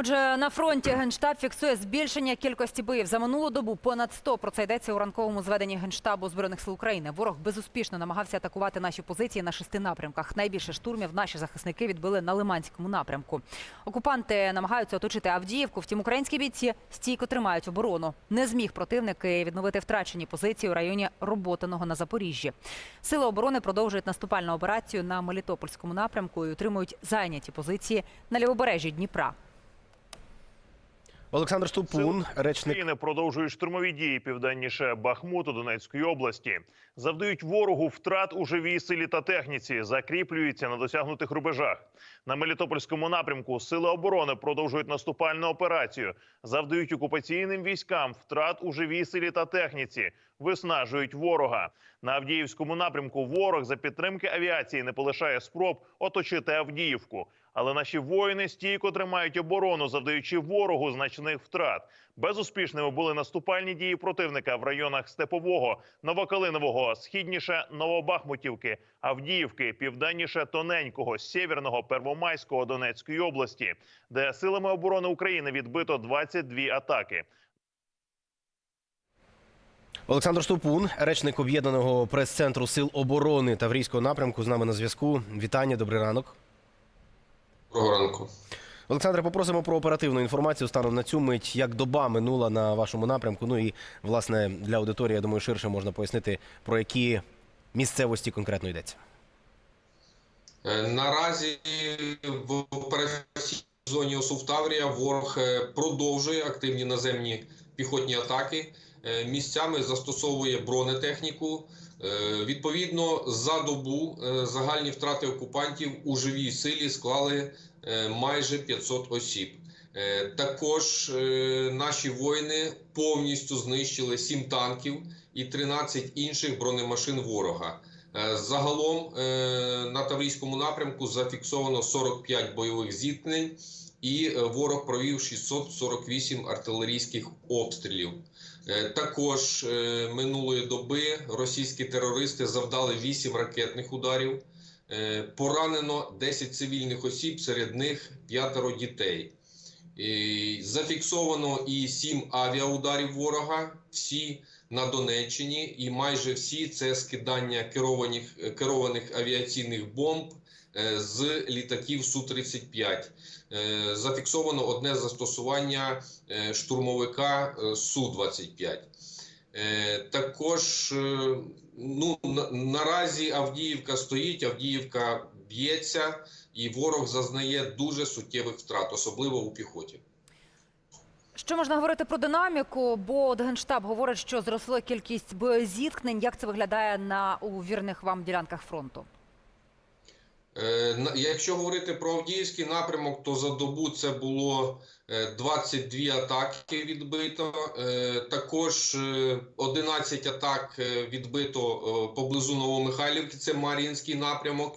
Отже, на фронті генштаб фіксує збільшення кількості боїв за минулу добу. Понад 100, Про це йдеться у ранковому зведенні генштабу збройних сил України. Ворог безуспішно намагався атакувати наші позиції на шести напрямках. Найбільше штурмів наші захисники відбили на Лиманському напрямку. Окупанти намагаються оточити Авдіївку. Втім, українські бійці стійко тримають оборону. Не зміг противник відновити втрачені позиції у районі Роботиного на Запоріжжі. Сили оборони продовжують наступальну операцію на Мелітопольському напрямку і утримують зайняті позиції на лівобережжі Дніпра. Олександр Ступун, речник України продовжують штурмові дії південніше Бахмуту Донецької області. Завдають ворогу втрат у живій силі та техніці, закріплюються на досягнутих рубежах. На Мелітопольському напрямку сили оборони продовжують наступальну операцію, завдають окупаційним військам втрат у живій силі та техніці, виснажують ворога. На Авдіївському напрямку ворог за підтримки авіації не полишає спроб оточити Авдіївку. Але наші воїни стійко тримають оборону, завдаючи ворогу значних втрат. Безуспішними були наступальні дії противника в районах Степового, Новокалинового, східніше Новобахмутівки, Авдіївки, південніше Тоненького, Сєвєрного, Первомайського Донецької області, де силами оборони України відбито 22 атаки. Олександр Ступун, речник об'єднаного прес-центру сил оборони Таврійського напрямку. З нами на зв'язку. Вітання, добрий ранок. Доброго ранку. Олександре, попросимо про оперативну інформацію станом на цю мить, як доба минула на вашому напрямку. Ну і власне для аудиторії, я думаю, ширше можна пояснити, про які місцевості конкретно йдеться. Е, Наразі в операційній зоні Осув-Таврія ворог е, продовжує активні наземні піхотні атаки. Е, Місцями застосовує бронетехніку. Е, Відповідно, за добу е, загальні втрати окупантів у живій силі склали майже 500 осіб. Також наші воїни повністю знищили 7 танків і 13 інших бронемашин ворога. Загалом на Таврійському напрямку зафіксовано 45 бойових зіткнень, і ворог провів 648 артилерійських обстрілів. Е, Також е, минулої доби російські терористи завдали 8 ракетних ударів. Е, Поранено 10 цивільних осіб, серед них п'ятеро дітей. Зафіксовано і 7 авіаударів ворога, всі на Донеччині, і майже всі це скидання керованих, керованих авіаційних бомб з літаків Су-35. Е, Зафіксовано одне застосування е, штурмовика е, Су-25. Е, Також е, ну, наразі Авдіївка стоїть, Авдіївка б'ється, і ворог зазнає дуже суттєвих втрат, особливо у піхоті. Що можна говорити про динаміку? Бо от генштаб говорить, що зросла кількість боєзіткнень. Як це виглядає на у вірних вам ділянках фронту? Е, Якщо говорити про Авдіївський напрямок, то за добу це було е, 22 атаки відбито. Е, Також е, 11 атак е, відбито е, поблизу Новомихайлівки, це Мар'їнський напрямок.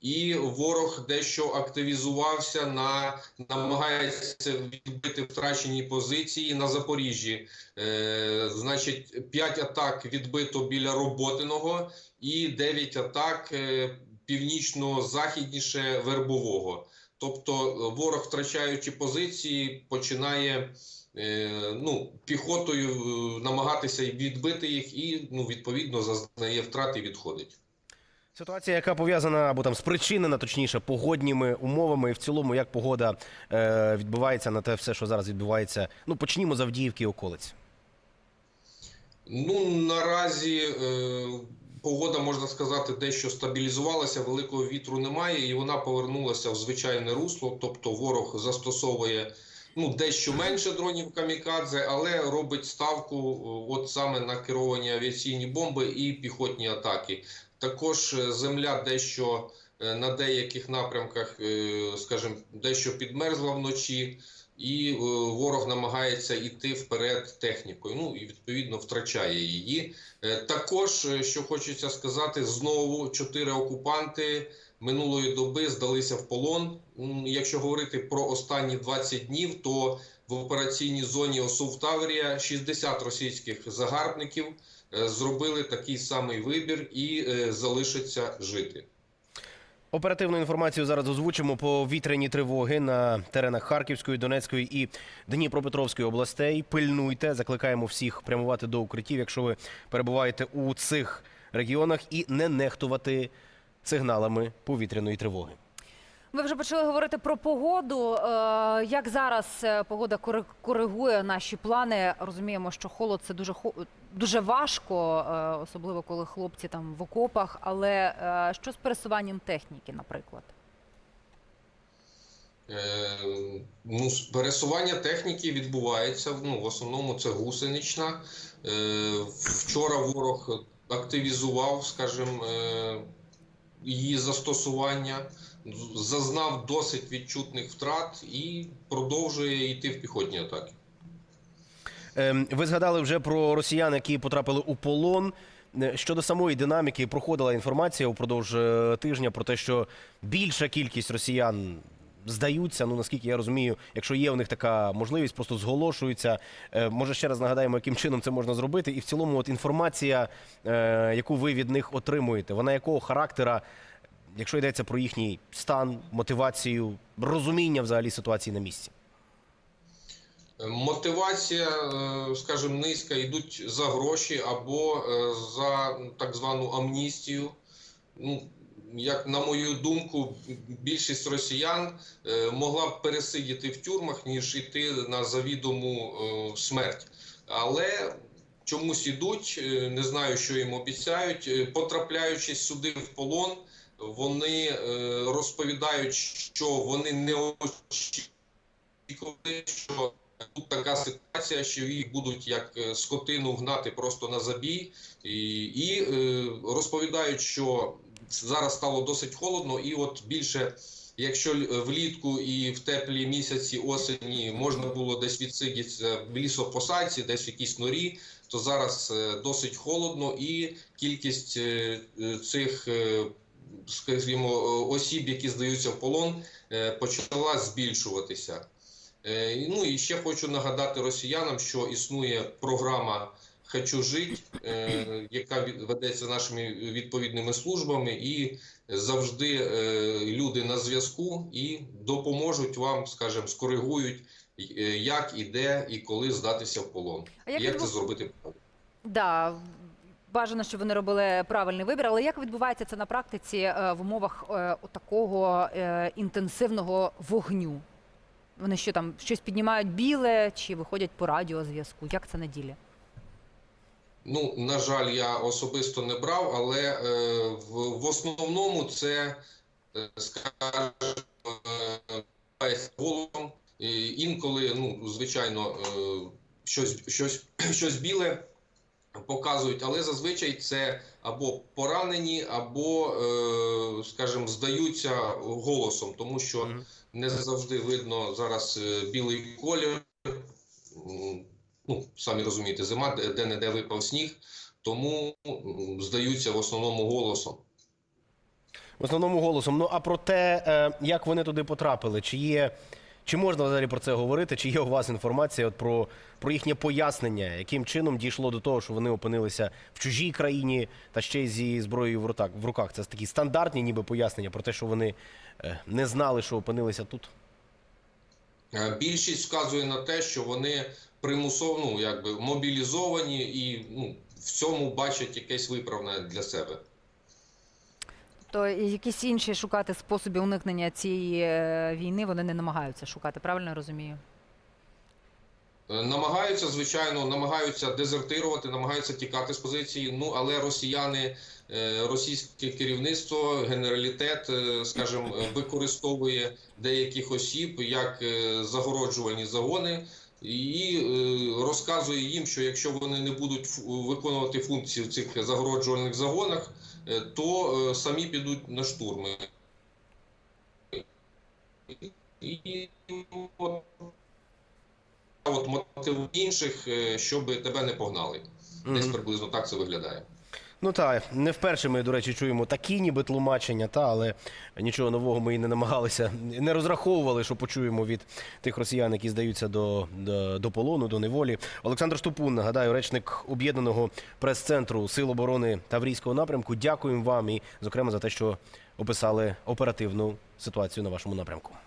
І ворог дещо активізувався на намагається відбити втрачені позиції на Запоріжжі. Е, значить, 5 атак відбито біля Роботиного і 9 атак е, північно-західніше Вербового. Тобто е, ворог, втрачаючи позиції, починає е, ну, піхотою е, намагатися відбити їх і ну, відповідно зазнає втрати і відходить. Ситуація, яка пов'язана або там спричинена, точніше, погодніми умовами, і в цілому, як погода е, відбувається на те все, що зараз відбувається. Ну, почнімо з Авдіївки і околиць. Ну наразі е, погода можна сказати дещо стабілізувалася. Великого вітру немає, і вона повернулася в звичайне русло. Тобто, ворог застосовує ну дещо менше дронів камікадзе, але робить ставку е, от саме на керовані авіаційні бомби і піхотні атаки. Також е, земля дещо е, на деяких напрямках, скажімо, дещо підмерзла вночі і е, ворог намагається йти вперед технікою. Ну і відповідно втрачає її. Е, також е, що хочеться сказати, знову чотири окупанти минулої доби здалися в полон. Якщо говорити про останні 20 днів, то в операційній зоні Осув Таврія 60 російських загарбників зробили такий самий вибір і залишаться жити. Оперативну інформацію зараз озвучимо по вітряні тривоги на теренах Харківської, Донецької і Дніпропетровської областей. Пильнуйте, закликаємо всіх прямувати до укриттів, якщо ви перебуваєте у цих регіонах, і не нехтувати сигналами повітряної тривоги. Ви вже почали говорити про погоду. Е, Як зараз е, погода кори- коригує наші плани? Розуміємо, що холод це дуже дуже важко, е, особливо коли хлопці там в окопах. Але що з пересуванням техніки, наприклад? Е, Ну, пересування техніки відбувається. Ну, в основному це гусенична. Е, Вчора ворог активізував, скажімо, е, її застосування, зазнав досить відчутних втрат і продовжує йти в піхотні атаки. Ем, Ви згадали вже про росіян, які потрапили у полон. Е, Щодо самої динаміки, проходила інформація упродовж е, тижня про те, що більша кількість росіян здаються. Ну наскільки я розумію, якщо є у них така можливість, просто зголошуються. Е, Може ще раз нагадаємо, яким чином це можна зробити. І в цілому, от інформація, е, яку ви від них отримуєте, вона якого характера, якщо йдеться про їхній стан, мотивацію, розуміння взагалі ситуації на місці. Мотивація, е, скажімо, низька, йдуть за гроші або за так звану амністію. Ну, як на мою думку, більшість росіян е, могла б пересидіти в тюрмах, ніж йти на завідому е, смерть. Але чомусь ідуть, е, не знаю, що їм обіцяють. Потрапляючи сюди в полон, вони розповідають, що вони не очікували, що тут така ситуація, що їх будуть як скотину гнати просто на забій, і, і розповідають, що зараз стало досить холодно, і от більше. Якщо влітку і в теплі місяці осені можна було десь відсидітися в лісопосадці, десь в якійсь норі, то зараз е, досить холодно, і кількість е, е, цих, е, скажімо, е, осіб, які здаються в полон, е, почала збільшуватися. Е, Ну і ще хочу нагадати росіянам, що існує програма Хочу жить, е, яка ведеться нашими відповідними службами, і завжди е, люди на зв'язку і допоможуть вам, скажімо, скоригують, е, як і де і коли здатися в полон. А як Як це зробити. Да, бажано, щоб вони робили правильний вибір. Але як відбувається це на практиці в умовах такого інтенсивного вогню? Вони що там щось піднімають біле чи виходять по радіозв'язку? Як це на ділі? Ну, на жаль, я особисто не брав, але е, в, основному це, е, скажімо, е, голосом. І інколи, ну, звичайно, е, щось, щось, щось біле показують, але зазвичай це або поранені, або, е, скажімо, здаються голосом, тому що не завжди видно зараз е, білий колір. Ну, самі розумієте, зима, де- де-не-де випав сніг, тому здаються в основному голосом. В основному голосом. Ну а про те, е, як вони туди потрапили, чи є. Чи можна взагалі про це говорити? Чи є у вас інформація от про, про їхнє пояснення, яким чином дійшло до того, що вони опинилися в чужій країні та ще й зі зброєю в руках? В руках? Це такі стандартні, ніби пояснення про те, що вони е, не знали, що опинилися тут. Е, Більшість вказує на те, що вони примусово ну, якби мобілізовані і ну, в цьому бачать якесь виправне для себе. То якісь інші шукати способи уникнення цієї е, війни вони не намагаються шукати. Правильно я розумію? Е, Намагаються, звичайно, намагаються дезертирувати, намагаються тікати з позиції. Ну але росіяни, е, російське керівництво, генералітет, скажімо, використовує деяких осіб як загороджувальні загони. І е, розказує їм, що якщо вони не будуть виконувати функції в цих загороджувальних загонах, е, то е, самі підуть на штурми. І от мотив інших, щоб тебе не погнали. Десь приблизно так це виглядає. Ну так, не вперше ми, до речі, чуємо такі ніби тлумачення, та, але нічого нового ми і не намагалися, не розраховували, що почуємо від тих росіян, які здаються до, до, до полону, до неволі. Олександр Штупун, нагадаю, речник об'єднаного прес-центру Сил оборони Таврійського напрямку. Дякуємо вам і, зокрема, за те, що описали оперативну ситуацію на вашому напрямку.